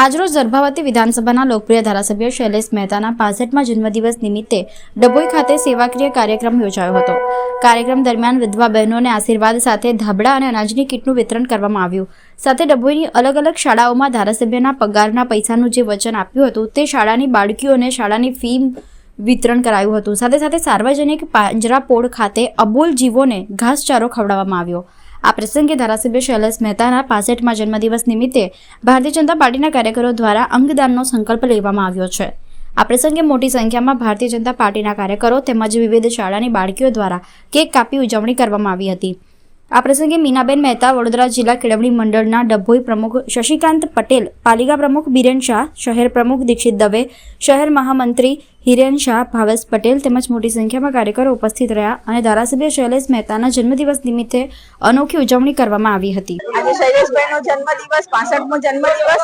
આજરોજ દર્ભાવતી વિધાનસભાના લોકપ્રિય ધારાસભ્ય શૈલેષ મહેતાના પાસઠમાં જન્મદિવસ નિમિત્તે ડભોઈ ખાતે સેવાકીય કાર્યક્રમ યોજાયો હતો. કાર્યક્રમ દરમિયાન વિધવા બહેનોને આશીર્વાદ સાથે ધાબળા અને અનાજની કીટનું વિતરણ કરવામાં આવ્યું. સાથે ડભોઈની અલગ અલગ શાળાઓમાં ધારાસભ્યના પગારના પૈસાનું જે વચન આપ્યું હતું તે શાળાની બાળકીઓને શાળાની ફી વિતરણ કરાયું હતું. સાથે સાથે સાર્વજનિક પાંજરાપોળ ખાતે અબોલ જીવોને ઘાસચારો ખવડાવવામાં આવ્યો. આ પ્રસંગે ધારાસભ્ય શૈલેષ મહેતાના પાસઠમાં જન્મદિવસ નિમિત્તે ભારતીય જનતા પાર્ટીના કાર્યકરો દ્વારા અંગદાનનો સંકલ્પ લેવામાં આવ્યો છે. આ પ્રસંગે મોટી સંખ્યામાં ભારતીય જનતા પાર્ટીના કાર્યકરો તેમજ વિવિધ શાળાની બાળકીઓ દ્વારા કેક કાપી ઉજવણી કરવામાં આવી હતી. આ પ્રસંગે મીનાબેન મહેતા વડોદરા જિલ્લા કેળવણી મંડળના ડભોઈ પ્રમુખ શશિકાંત પટેલ, પાલિકા પ્રમુખ બિરેન શાહ, શહેર પ્રમુખ દીક્ષિત દવે, શહેર મહામંત્રી હિરેન શાહ, ભાવેશ પટેલ તેમજ મોટી સંખ્યામાં કાર્યકરો ઉપસ્થિત રહ્યા અને ધારાસભ્ય શૈલેષ મહેતાના જન્મદિવસ નિમિત્તે અનોખી ઉજવણી કરવામાં આવી હતી. આજે શૈલેષભાઈનો જન્મદિવસ, પાસઠમો જન્મદિવસ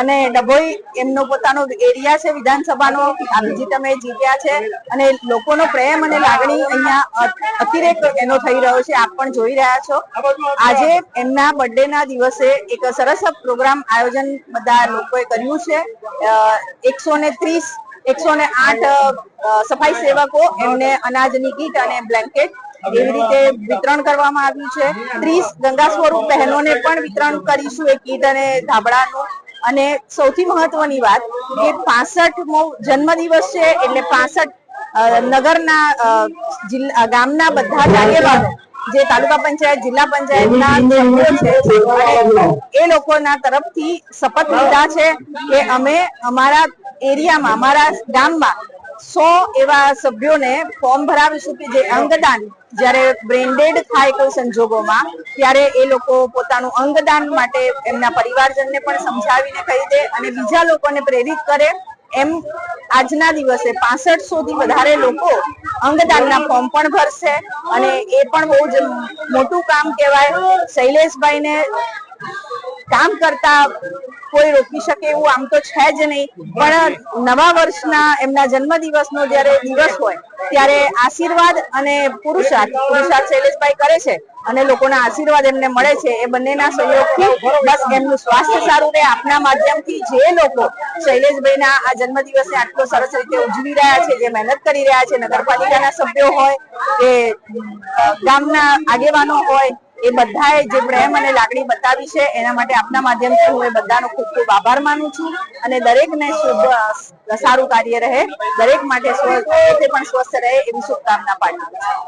અને ડભોઈ એમનો પોતાનો એરિયા છે, વિધાનસભાનો આજે તમે જીત્યા છે અને લોકોનો પ્રેમ અને લાગણી અહીંયા અતિરેક એનો થઈ રહ્યો છે, આપ પણ જોઈ રહ્યા છો. આજે એમના બર્થડે દિવસે એક સરસ પ્રોગ્રામ આયોજન બધા લોકોએ કર્યું છે. એકસો ને ત્રીસ એકસો ને આઠ સફાઈ સેવકો એમને અનાજની કીટ અને બ્લેન્કેટ એવી રીતે વિતરણ કરવામાં આવ્યું છે. ત્રીસ ગંગા સ્વરૂપ બહેનોને પણ વિતરણ કરીશું એ કીટ અને ધાબળાનું. અને સૌથી મહત્વની વાત કે પાસઠમો જન્મદિવસ છે એટલે પાસઠ નગરના ગામના બધા કાર્યવાહો જે તાલુકા પંચાયત, જિલ્લા પંચાયતના સભ્યો છે એ લોકોના તરફથી શપથ લીધા છે કે અમે અમારા એરિયામાં, અમારા ગામમાં સો એવા સભ્યોને ફોર્મ ભરાવીશું કે જે અંગદાન જ્યારે બ્રેન્ડેડ થાય કોઈ સંજોગોમાં, ત્યારે એ લોકો પોતાનું અંગદાન માટે એમના પરિવારજનને પણ સમજાવીને કહી દે અને બીજા લોકોને પ્રેરિત કરે. એમ આજના દિવસે પાસઠસો થી વધારે લોકો અંગદાનના ફોર્મ પણ ભરશે અને એ પણ બહુ જ મોટું કામ કહેવાય. શૈલેષભાઈને કામ કરતા કોઈ રોકી શકે એવું આમ તો છે જ નહીં. પણ નવા વર્ષના એમના જન્મદિવસનો જ્યારે દિવસ હોય, ત્યારે આશીર્વાદ અને પુરુષાર્થ પુરુષાર્થ શૈલેષભાઈ કરે છે અને લોકોના આશીર્વાદ એમને મળે છે. એ બંનેના સહયોગથી બસ એમનું સ્વાસ્થ્ય સારું રહે. આપના માધ્યમથી જે લોકો શૈલેષભાઈના આ જન્મદિવસને આટલો સરસ રીતે ઉજવી રહ્યા છે, જે મહેનત કરી રહ્યા છે, નગરપાલિકાના સભ્યો હોય કે ગામના આગેવાનો હોય એ બધાએ જે પ્રેમ અને લાગણી બતાવી છે, એના માટે આપના માધ્યમથી હું એ બધાનો ખૂબ ખૂબ આભાર માનું છું અને દરેકને શુભ, સારું કાર્ય રહે, દરેક માટે સ્વસ્થ પણ સ્વસ્થ રહે એવી શુભકામના પાઠવું છું.